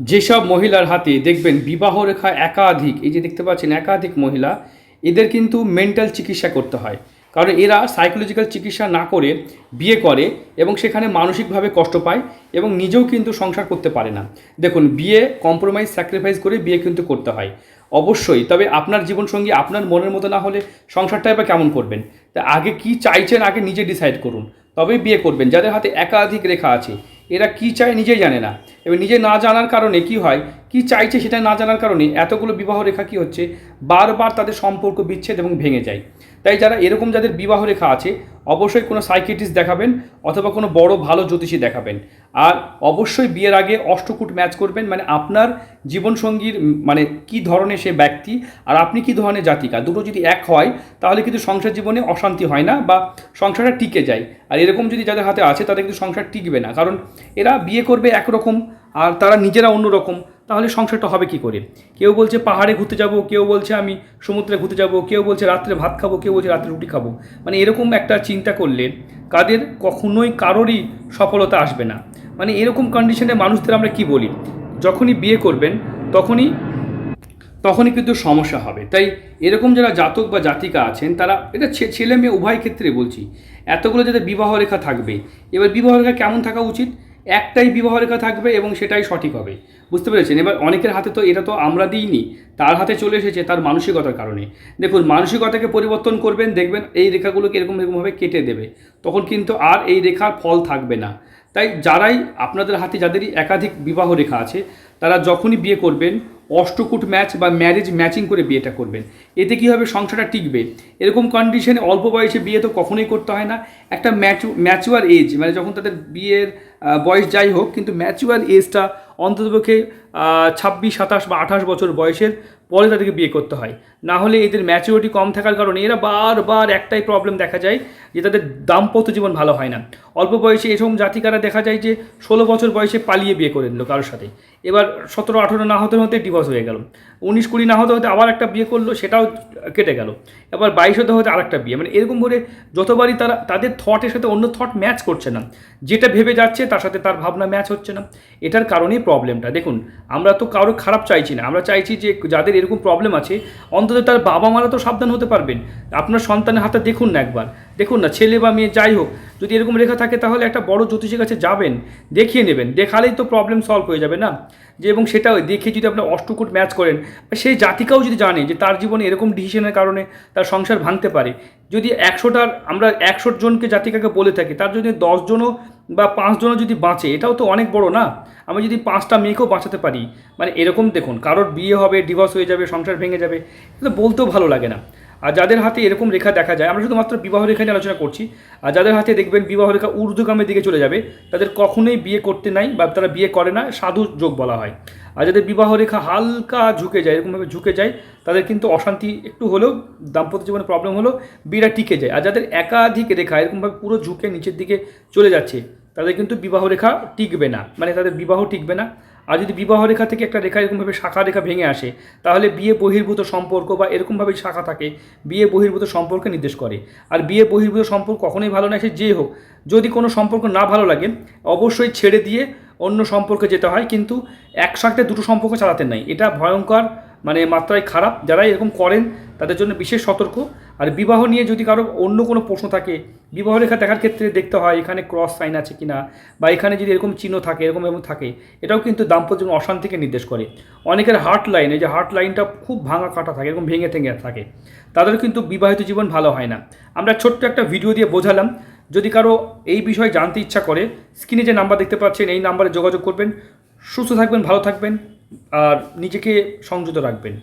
যেসব মহিলার হাতে দেখবেন বিবাহ রেখা একাধিক, এই যে দেখতে পাচ্ছেন একাধিক মহিলা, এদের কিন্তু মেন্টাল চিকিৎসা করতে হয়। কারণ এরা সাইকোলজিক্যাল চিকিৎসা না করে বিয়ে করে এবং সেখানে মানসিকভাবে কষ্ট পায় এবং নিজেও কিন্তু সংসার করতে পারে না। দেখুন, বিয়ে কম্প্রোমাইজ স্যাক্রিফাইস করে বিয়ে কিন্তু করতে হয়। অবশ্যই, তবে আপনার জীবনসঙ্গী আপনার মনের মতো না হলে সংসারটা এবার কেমন করবেন? তা আগে কি চাইছেন, আগে নিজে ডিসাইড করুন। তবেই বিয়ে করবেন। যাদের হাতে একাধিক রেখা আছে এরা কি চায় নিজেই জানে না। এবার নিজে না জানার কারণে কি হয়? কি চাইছে সেটা না জানার কারণে এতগুলো বিবাহ রেখা কি হচ্ছে? বারবার তাদের সম্পর্ক বিচ্ছেদ এবং ভেঙে যায়। তাই যারা এরকম যাদের বিবাহ রেখা আছে, অবশ্যই কোনো সাইকিয়াট্রিস্ট দেখাবেন অথবা কোনো বড় ভালো জ্যোতিষী দেখাবেন। আর অবশ্যই বিয়ের আগে অষ্টকূট ম্যাচ করবেন মানে আপনার জীবনসঙ্গীর মানে কি ধরনের সে ব্যক্তি আর আপনি কি ধরনের জাতিকা? দুটো যদি এক হয়, তাহলে কিন্তু সংসার জীবনে অশান্তি হয় না বা সংসারটা টিকে যায়। আর এরকম যদি যাদের হাতে আছে, তাদের কিন্তু সংসার টিকবে না। কারণ এরা বিয়ে করবে একরকম আর তারা নিজেরা অন্যরকম। তাহলে সংসারটা হবে কি করে? কেউ বলছে পাহাড়ে ঘুরতে যাব, কেউ বলছে আমি সমুদ্রে ঘুরতে যাব, কেউ বলছে রাত্রে ভাত খাব, কেউ বলছে রাত্রে রুটি খাব। মানে এরকম একটা চিন্তা করলে কাদের কখনোই কারোরই সফলতা আসবে না। মানে এরকম কন্ডিশনে মানুষদের আমরা কি বলি? যখনই বিয়ে করবেন, তখনই তখনই কিন্তু সমস্যা হবে। তাই এরকম যারা জাতক বা জাতিকা আছেন, তারা এটা ছেলে মেয়ে উভয় ক্ষেত্রে বলছি, এতগুলো যাদের বিবাহ রেখা থাকবে, এবার বিবাহ রেখা কেমন থাকা উচিত? একটাই বিবাহ রেখা থাকবে এবং সেটাই সঠিক হবে। বুঝতে পেরেছেন? এবার অনেকের হাতে তো এটা তো আমরা দিইনি, তার হাতে চলে এসেছে তার মানসিকতার কারণে। দেখুন, মানসিকতাকে পরিবর্তন করবেন, দেখবেন এই রেখাগুলোকে এরকম এরকমভাবে কেটে দেবে। তখন কিন্তু আর এই রেখার ফল থাকবে না। তাই যারাই আপনাদের হাতে যাদেরই একাধিক বিবাহ রেখা আছে, তারা যখনই বিয়ে করবেন, অষ্টকূট ম্যাচ বা ম্যারেজ ম্যাচিং করে বিয়েটা করবেন। এতে কী হবে? সংসারটা টিকবে। এরকম কন্ডিশনে অল্প বয়সে বিয়ে তো কখনোই করতে হয় না। একটা ম্যাচু, ম্যাচুয়ার এজ মানে যখন তাদের বিয়ের বয়স যাই হোক কিন্তু ম্যাচুয়াল এজটা অন্ততপক্ষে ছাব্বিশ, সাতাশ বা আঠাশ বছর বয়সের পরে তাদেরকে বিয়ে করতে হয়। না হলে এদের ম্যাচুরিটি কম থাকার কারণে এরা বারবার একটাই প্রবলেম দেখা যায় যে তাদের দাম্পত্য জীবন ভালো হয় না। অল্প বয়সে এরকম জাতিকারা দেখা যায় যে ষোলো বছর বয়সে পালিয়ে বিয়ে করে নিল কারোর সাথে। এবার সতেরো, আঠেরো না হতে হতে ডিভোর্স হয়ে গেল। উনিশ, কুড়ি না হতে হতে আবার একটা বিয়ে করল, সেটাও কেটে গেল। এবার বাইশ হতে হতে আরেকটা বিয়ে। মানে এরকম করে যতবারই তারা, তাদের থটের সাথে অন্য থট ম্যাচ করছে না। যেটা ভেবে যাচ্ছে তার সাথে তার ভাবনা ম্যাচ হচ্ছে না। এটার কারণেই প্রবলেমটা দেখুন আমরা তো কারও খারাপ চাইছি না। আমরা চাইছি যে যাদের এরকম প্রবলেম আছে, অন্তত তার বাবা মারা তো সাবধান হতে পারবেন। আপনার সন্তানের হাতে দেখুন না একবার। দেখুন না, ছেলে বা মেয়ে যাই হোক, যদি এরকম রেখা থাকে তাহলে একটা বড় জ্যোতিষের কাছে যাবেন, দেখিয়ে নেবেন। দেখালেই তো প্রবলেম সলভ হয়ে যাবে না? যে এবং সেটা দেখে যদি আপনার অষ্টকুট ম্যাচ করেন সেই জাতিকাও যদি জানে যে তার জীবনে এরকম ডিসিশনের কারণে তার সংসার ভাঙতে পারে। যদি একশোটার, আমরা একশো জনকে জাতিকাকে বলে থাকি, তার যদি দশজনও বা পাঁচজনও যদি বাঁচে, এটাও তো অনেক বড় না? আমি যদি পাঁচটা মেয়েকেও বাঁচাতে পারি মানে এরকম দেখুন, কারোর বিয়ে হবে ডিভোর্স হয়ে যাবে, সংসার ভেঙে যাবে এটা বলতেও ভালো লাগে না। আর যাদের হাতে এরকম রেখা দেখা যায়, আমরা শুধুমাত্র বিবাহ রেখা নিয়ে আলোচনা করছি, আর যাদের হাতে দেখবেন বিবাহ রেখা ঊর্ধ্বগামের দিকে চলে যাবে, তাদের কখনোই বিয়ে করতে নাই বা তারা বিয়ে করে না, সাধু যোগ বলা হয়। আর যাদের বিবাহ রেখা হালকা ঝুঁকে যায়, এরকমভাবে ঝুঁকে যায়, তাদের কিন্তু অশান্তি একটু হলেও, দাম্পত্য জীবনে প্রবলেম হলেও বিয়েটা টিকে যায়। আর যাদের একাধিক রেখা, এরকমভাবে পুরো ঝুঁকে নিচের দিকে চলে যাচ্ছে তাদের কিন্তু বিবাহ রেখা টিকবে না। মানে তাদের বিবাহ টিকবে না। আর যদি বিবাহ রেখা থেকে একটা রেখা এরকমভাবে শাখা রেখা ভেঙে আসে, তাহলে বিয়ে বহির্ভূত সম্পর্ক বা এরকমভাবে শাখা থাকে, বিয়ে বহির্ভূত সম্পর্কে নির্দেশ করে। আর বিয়ে বহির্ভূত সম্পর্ক কখনোই ভালো না, সে যে হোক। যদি কোনো সম্পর্ক না ভালো লাগে, অবশ্যই ছেড়ে দিয়ে অন্য সম্পর্কে যেতে হয়, কিন্তু একসাথে দুটো সম্পর্ক চালাতে নাই। এটা ভয়ঙ্কর মানে মাত্রায় খারাপ। যারা এরকম করেন, তাদের জন্য বিশেষ সতর্ক। আর বিবাহ নিয়ে যদি কারও অন্য কোনো প্রশ্ন থাকে, বিবাহ রেখা দেখার ক্ষেত্রে দেখতে হয় এখানে ক্রস সাইন আছে কিনা বা এখানে যদি এরকম চিহ্ন থাকে, এরকম এরকম থাকে, এটাও কিন্তু দাম্পত্য জীবন অশান্তিকে নির্দেশ করে। অনেকের হার্ট লাইন এই যে হার্ট লাইনটা খুব ভাঙা কাটা থাকে, এরকম ভেঙে ভেঙে থাকে। তাদের কিন্তু বিবাহিত জীবন ভালো হয় না। আমরা ছোট্ট একটা ভিডিও দিয়ে বোঝালাম, যদি কারও এই বিষয়ে জানতে ইচ্ছা করে স্ক্রিনে যে নাম্বার দেখতে পাচ্ছেন, এই নাম্বারে যোগাযোগ করবেন। সুস্থ থাকবেন, ভালো থাকবেন, আর নিজেকে সংযত রাখবেন।